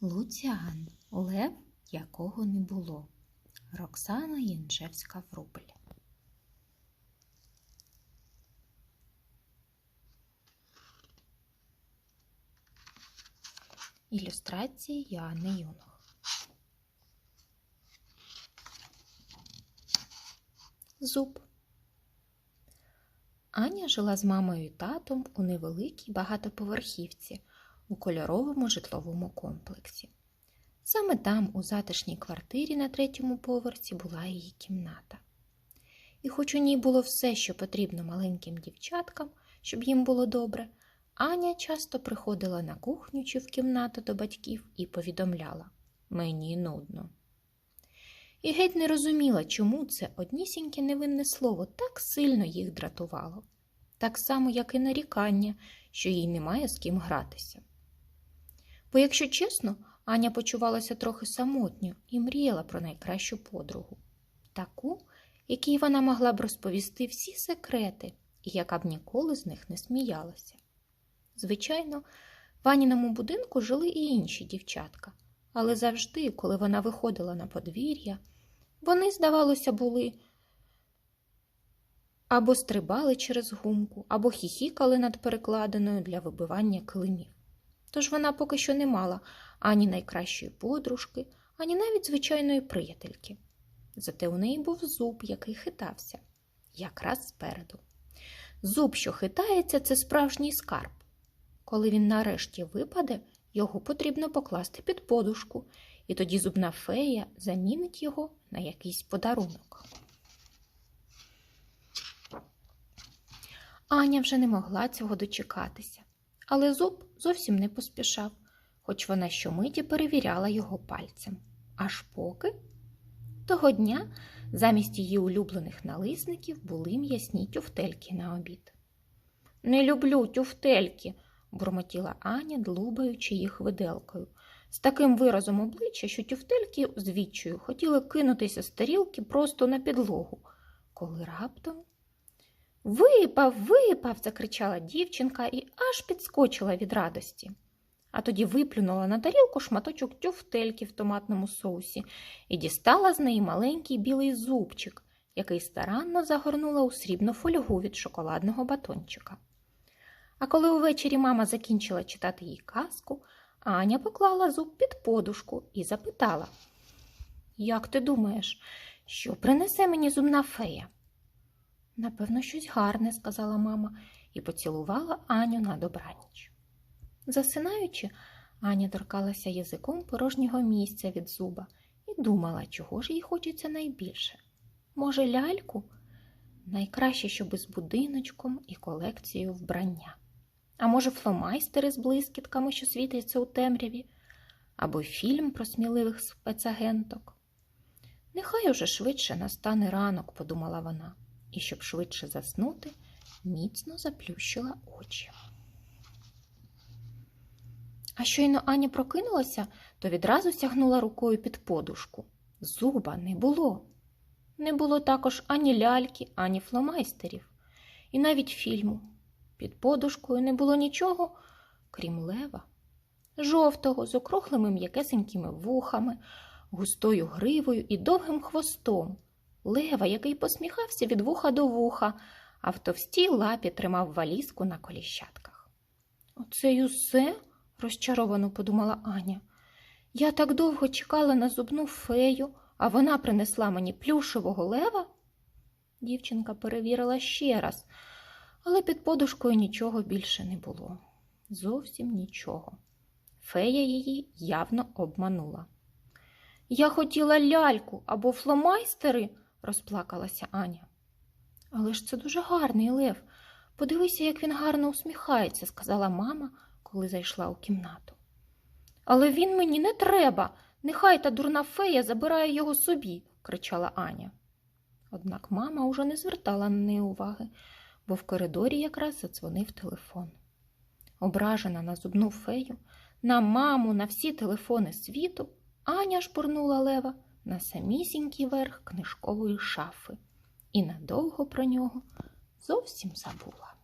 Луціан Лев, якого не було. Роксана Янчевська Врубель. Ілюстрації Яни Юнг. Зуб. Аня жила з мамою і татом у невеликій багатоповерхівці у кольоровому житловому комплексі. Саме там, у затишній квартирі на третьому поверсі, була її кімната. І хоч у ній було все, що потрібно маленьким дівчаткам, щоб їм було добре, Аня часто приходила на кухню чи в кімнату до батьків і повідомляла мені нудно. І геть не розуміла, чому це однісіньке невинне слово так сильно їх дратувало, так само, як і нарікання, що їй немає з ким гратися. Бо, якщо чесно, Аня почувалася трохи самотньо і мріяла про найкращу подругу, таку, якій вона могла б розповісти всі секрети і яка б ніколи з них не сміялася. Звичайно, в Аніному будинку жили і інші дівчатка, але завжди, коли вона виходила на подвір'я, вони, здавалося, були або стрибали через гумку, або хіхікали над перекладиною для вибивання килимів. Тож вона поки що не мала ані найкращої подружки, ані навіть звичайної приятельки. Зате у неї був зуб, який хитався, якраз спереду. Зуб, що хитається, це справжній скарб. Коли він нарешті випаде, його потрібно покласти під подушку, і тоді зубна фея замінить його на якийсь подарунок. Аня вже не могла цього дочекатися, але зуб зовсім не поспішав, хоч вона щомиті перевіряла його пальцем. Аж поки того дня замість її улюблених налисників були м'ясні тюфтельки на обід. Не люблю тюфтельки, бурмотіла Аня, длубаючи їх виделкою, з таким виразом обличчя, що тюфтельки з відчаю хотіли кинутися з тарілки просто на підлогу, коли раптом. Випав, випав, закричала дівчинка і аж підскочила від радості. А тоді виплюнула на тарілку шматочок тюфтельки в томатному соусі і дістала з неї маленький білий зубчик, який старанно загорнула у срібну фольгу від шоколадного батончика. А коли увечері мама закінчила читати їй казку, Аня поклала зуб під подушку і запитала: Як ти думаєш, що принесе мені зубна фея? Напевно, щось гарне, сказала мама і поцілувала Аню на добраніч. Засинаючи, Аня торкалася язиком порожнього місця від зуба і думала, чого ж їй хочеться найбільше. Може, ляльку? Найкраще, щоб із будиночком і колекцією вбрання. А може, фломайстери з блискітками, що світяться у темряві, або фільм про сміливих спецагенток. Нехай уже швидше настане ранок, подумала вона, і щоб швидше заснути, міцно заплющила очі. А щойно Аня прокинулася, то відразу сягнула рукою під подушку. Зуба не було. Не було також ані ляльки, ані фломайстерів, і навіть фільму. Під подушкою не було нічого, крім лева, жовтого, з округлими м'якесенькими вухами, густою гривою і довгим хвостом, лева, який посміхався від вуха до вуха, а в товстій лапі тримав валізку на коліщатках. Оце й усе, розчаровано подумала Аня. Я так довго чекала на зубну фею, а вона принесла мені плюшевого лева. Дівчинка перевірила ще раз але під подушкою нічого більше не було. Зовсім нічого. Фея її явно обманула. Я хотіла ляльку або фломайстери, розплакалася Аня. Але ж це дуже гарний Лев. Подивися, як він гарно усміхається, сказала мама, коли зайшла у кімнату. Але він мені не треба. Нехай та дурна фея забирає його собі, кричала Аня. Однак мама уже не звертала на неї уваги бо в коридорі якраз задзвонив телефон. Ображена на зубну фею, на маму, на всі телефони світу, Аня шпурнула лева на самісінький верх книжкової шафи і надовго про нього зовсім забула.